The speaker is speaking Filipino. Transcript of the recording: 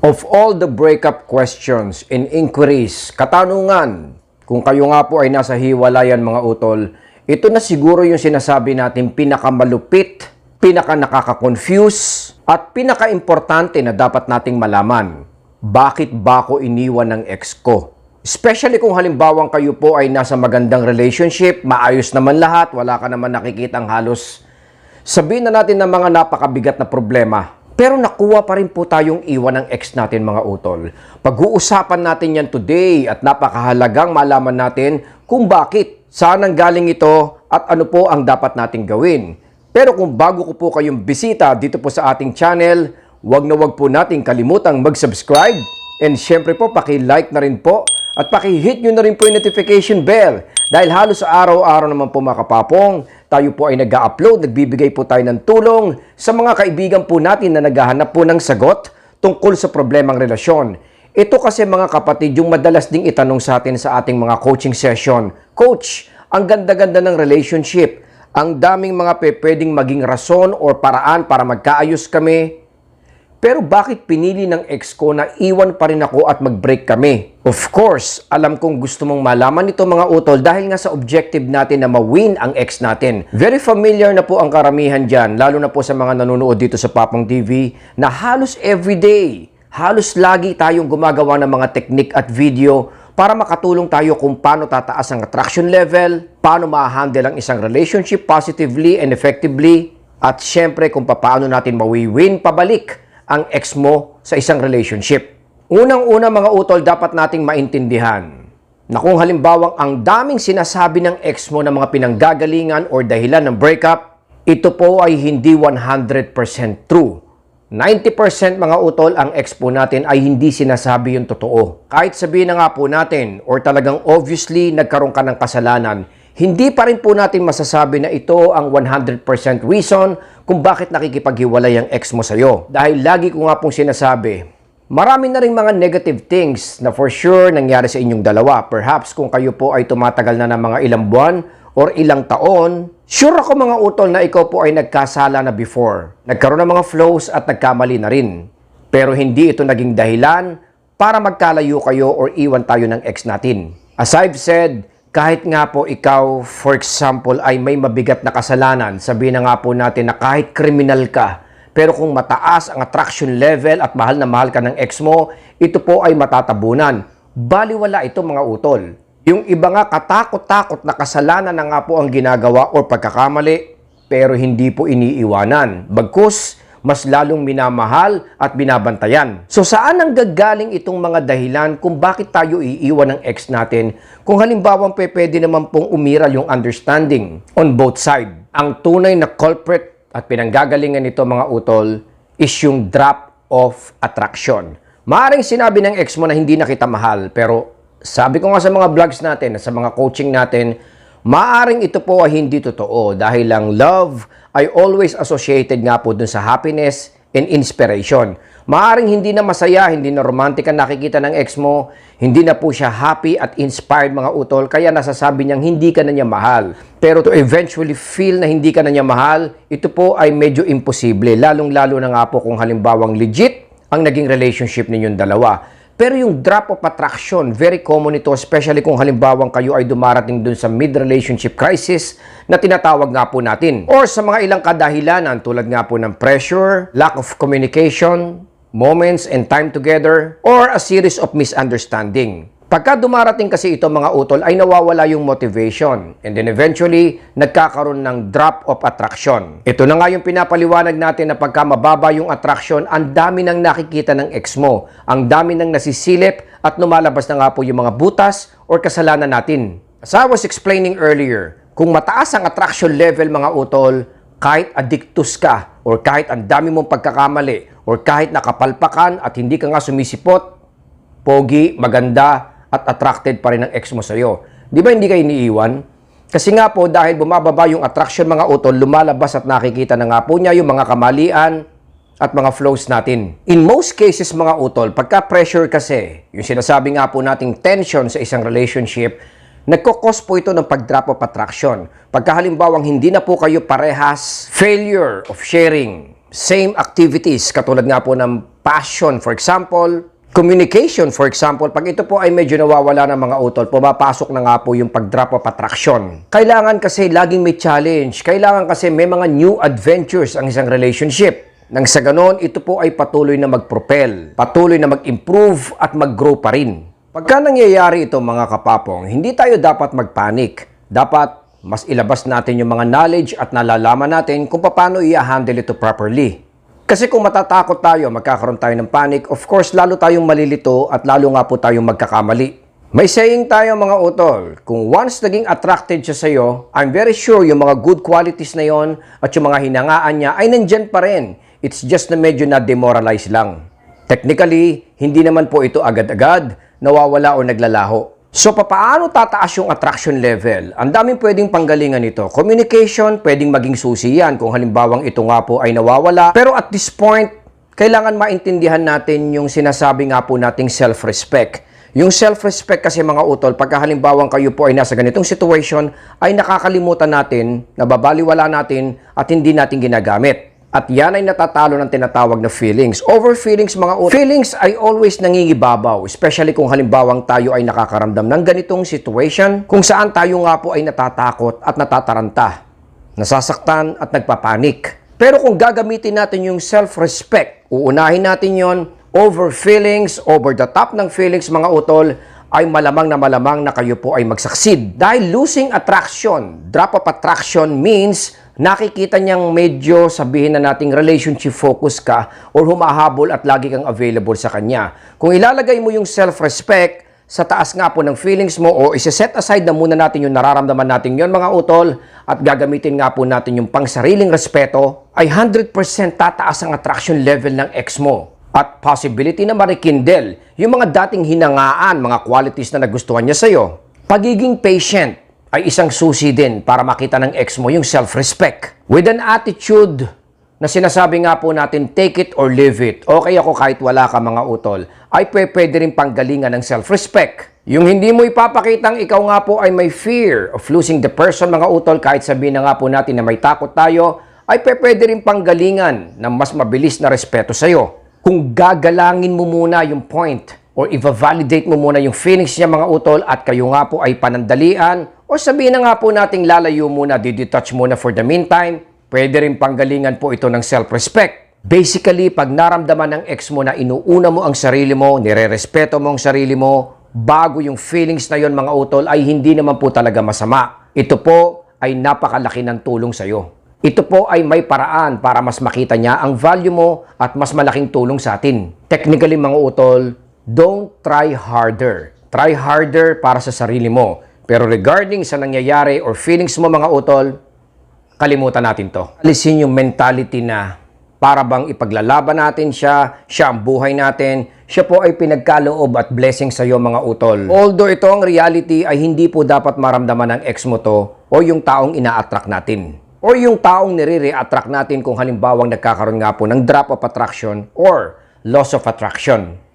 Of all the breakup questions and inquiries, katanungan, kung kayo nga po ay nasa hiwalayan mga utol, ito na siguro yung sinasabi natin pinakamalupit, pinaka at pinaka-importante na dapat nating malaman. Bakit ba ako iniwan ng ex ko? Especially kung halimbawang kayo po ay nasa magandang relationship, maayos naman lahat, wala ka naman nakikitang halos sabihin na natin ng mga napakabigat na problema. Pero nakuha pa rin po tayong iwan ng ex natin mga utol. Pag-uusapan natin yan today at napakahalagang malaman natin kung bakit, saan ang galing ito at ano po ang dapat nating gawin. Pero kung bago ko po kayong bisita dito po sa ating channel, wag na wag po nating kalimutang mag-subscribe and syempre po paki-like na rin po at paki-hit nyo na rin po yung notification bell dahil halos araw-araw naman po mga kapapong, tayo po ay nag upload nagbibigay po tayo ng tulong sa mga kaibigan po natin na naghahanap po ng sagot tungkol sa problemang relasyon. Ito kasi mga kapatid yung madalas ding itanong sa atin sa ating mga coaching session. Coach, ang ganda-ganda ng relationship. Ang daming mga pe- pwedeng maging rason or paraan para magkaayos kami. Pero bakit pinili ng ex ko na iwan pa rin ako at mag-break kami? Of course, alam kong gusto mong malaman ito mga utol dahil nga sa objective natin na ma-win ang ex natin. Very familiar na po ang karamihan dyan, lalo na po sa mga nanonood dito sa Papang TV, na halos everyday, halos lagi tayong gumagawa ng mga technique at video para makatulong tayo kung paano tataas ang attraction level, paano ma-handle ang isang relationship positively and effectively, at syempre kung paano natin mawi-win pabalik ang ex mo sa isang relationship. Unang-una mga utol, dapat nating maintindihan na kung halimbawang ang daming sinasabi ng ex mo na mga pinanggagalingan or dahilan ng breakup, ito po ay hindi 100% true. 90% mga utol ang ex po natin ay hindi sinasabi yung totoo. Kahit sabihin na nga po natin or talagang obviously nagkaroon ka ng kasalanan, hindi pa rin po natin masasabi na ito ang 100% reason kung bakit nakikipaghiwalay ang ex mo sa'yo. Dahil lagi ko nga pong sinasabi, marami na rin mga negative things na for sure nangyari sa inyong dalawa. Perhaps kung kayo po ay tumatagal na ng mga ilang buwan or ilang taon, sure ako mga utol na ikaw po ay nagkasala na before. Nagkaroon ng mga flows at nagkamali na rin. Pero hindi ito naging dahilan para magkalayo kayo or iwan tayo ng ex natin. As I've said, kahit nga po ikaw, for example, ay may mabigat na kasalanan, sabihin na nga po natin na kahit kriminal ka, pero kung mataas ang attraction level at mahal na mahal ka ng ex mo, ito po ay matatabunan. Baliwala ito mga utol. Yung iba nga katakot-takot na kasalanan na nga po ang ginagawa o pagkakamali, pero hindi po iniiwanan. Bagkus, mas lalong minamahal at binabantayan. So saan ang gagaling itong mga dahilan kung bakit tayo iiwan ng ex natin kung halimbawa pwede naman pong umiral yung understanding on both side. Ang tunay na culprit at pinanggagalingan nito mga utol is yung drop of attraction. Maaring sinabi ng ex mo na hindi na kita mahal pero sabi ko nga sa mga vlogs natin, sa mga coaching natin, maaring ito po ay hindi totoo dahil lang love ay always associated nga po dun sa happiness and inspiration. Maaring hindi na masaya, hindi na romantic ang nakikita ng ex mo, hindi na po siya happy at inspired mga utol, kaya nasasabi niyang hindi ka na niya mahal. Pero to eventually feel na hindi ka na niya mahal, ito po ay medyo imposible, lalong-lalo na nga po kung halimbawang legit ang naging relationship ninyong dalawa. Pero yung drop of attraction, very common ito, especially kung halimbawang kayo ay dumarating dun sa mid-relationship crisis na tinatawag nga po natin. Or sa mga ilang kadahilanan tulad nga po ng pressure, lack of communication, moments and time together, or a series of misunderstanding. Pagka dumarating kasi ito mga utol ay nawawala yung motivation and then eventually nagkakaroon ng drop of attraction. Ito na nga yung pinapaliwanag natin na pagka mababa yung attraction, ang dami nang nakikita ng ex mo, ang dami nang nasisilip at lumalabas na nga po yung mga butas or kasalanan natin. As I was explaining earlier, kung mataas ang attraction level mga utol, kahit addictus ka or kahit ang dami mong pagkakamali or kahit nakapalpakan at hindi ka nga sumisipot, pogi, maganda, at attracted pa rin ng ex mo sa'yo. Di ba hindi kayo iniiwan? Kasi nga po, dahil bumababa yung attraction mga utol, lumalabas at nakikita na nga po niya yung mga kamalian at mga flows natin. In most cases mga utol, pagka pressure kasi, yung sinasabi nga po nating tension sa isang relationship, nagkokos po ito ng pag-drop of attraction. Pagka halimbawang hindi na po kayo parehas, failure of sharing, same activities, katulad nga po ng passion, for example, communication, for example, pag ito po ay medyo nawawala ng mga utol, pumapasok na nga po yung pag-drop of attraction. Kailangan kasi laging may challenge. Kailangan kasi may mga new adventures ang isang relationship. Nang sa ganon, ito po ay patuloy na mag-propel, patuloy na mag-improve at mag-grow pa rin. Pagka nangyayari ito mga kapapong, hindi tayo dapat magpanik. Dapat mas ilabas natin yung mga knowledge at nalalaman natin kung paano i-handle ito properly. Kasi kung matatakot tayo, magkakaroon tayo ng panic, of course, lalo tayong malilito at lalo nga po tayong magkakamali. May saying tayo mga utol, kung once naging attracted siya sa'yo, I'm very sure yung mga good qualities na yon at yung mga hinangaan niya ay nandyan pa rin. It's just na medyo na-demoralize lang. Technically, hindi naman po ito agad-agad, nawawala o naglalaho. So, papaano tataas yung attraction level? Ang daming pwedeng panggalingan nito. Communication, pwedeng maging susi yan kung halimbawang ito nga po ay nawawala. Pero at this point, kailangan maintindihan natin yung sinasabi nga po nating self-respect. Yung self-respect kasi mga utol, pagka halimbawang kayo po ay nasa ganitong situation, ay nakakalimutan natin, nababaliwala natin, at hindi natin ginagamit. At yan ay natatalo ng tinatawag na feelings. Over feelings mga utol. Feelings ay always nangingibabaw, especially kung halimbawang tayo ay nakakaramdam ng ganitong situation, kung saan tayo nga po ay natatakot at natataranta, nasasaktan at nagpapanik. Pero kung gagamitin natin yung self-respect, uunahin natin yon over feelings, over the top ng feelings mga utol, ay malamang na malamang na kayo po ay mag-succeed. Dahil losing attraction, drop of attraction means nakikita niyang medyo sabihin na nating relationship focus ka or humahabol at lagi kang available sa kanya. Kung ilalagay mo yung self-respect sa taas nga po ng feelings mo o isa-set aside na muna natin yung nararamdaman natin yon mga utol at gagamitin nga po natin yung pangsariling respeto ay 100% tataas ang attraction level ng ex mo at possibility na marikindel yung mga dating hinangaan, mga qualities na nagustuhan niya sa'yo. Pagiging patient ay isang susi din para makita ng ex mo yung self-respect. With an attitude na sinasabi nga po natin, take it or leave it. Okay ako kahit wala ka mga utol. Ay pwe- pwede rin panggalingan ng self-respect. Yung hindi mo ipapakitang ikaw nga po ay may fear of losing the person mga utol kahit sabihin na nga po natin na may takot tayo, ay pwe- pwede rin panggalingan ng mas mabilis na respeto sa'yo. Kung gagalangin mo muna yung point or i-validate mo muna yung feelings niya mga utol at kayo nga po ay panandalian o sabihin na nga po nating lalayo muna, didetouch muna for the meantime, pwede rin panggalingan po ito ng self-respect. Basically, pag naramdaman ng ex mo na inuuna mo ang sarili mo, nire-respeto mo ang sarili mo, bago yung feelings na yon mga utol ay hindi naman po talaga masama. Ito po ay napakalaki ng tulong sa'yo. Ito po ay may paraan para mas makita niya ang value mo at mas malaking tulong sa atin. Technically mga utol, don't try harder. Try harder para sa sarili mo. Pero regarding sa nangyayari or feelings mo mga utol, kalimutan natin to. Alisin yung mentality na para bang ipaglalaban natin siya, siya ang buhay natin, siya po ay pinagkaloob at blessing sa iyo mga utol. Although ito ang reality ay hindi po dapat maramdaman ng ex mo to o yung taong ina-attract natin. O yung taong nire-attract natin kung halimbawang nagkakaroon nga po ng drop of attraction or loss of attraction.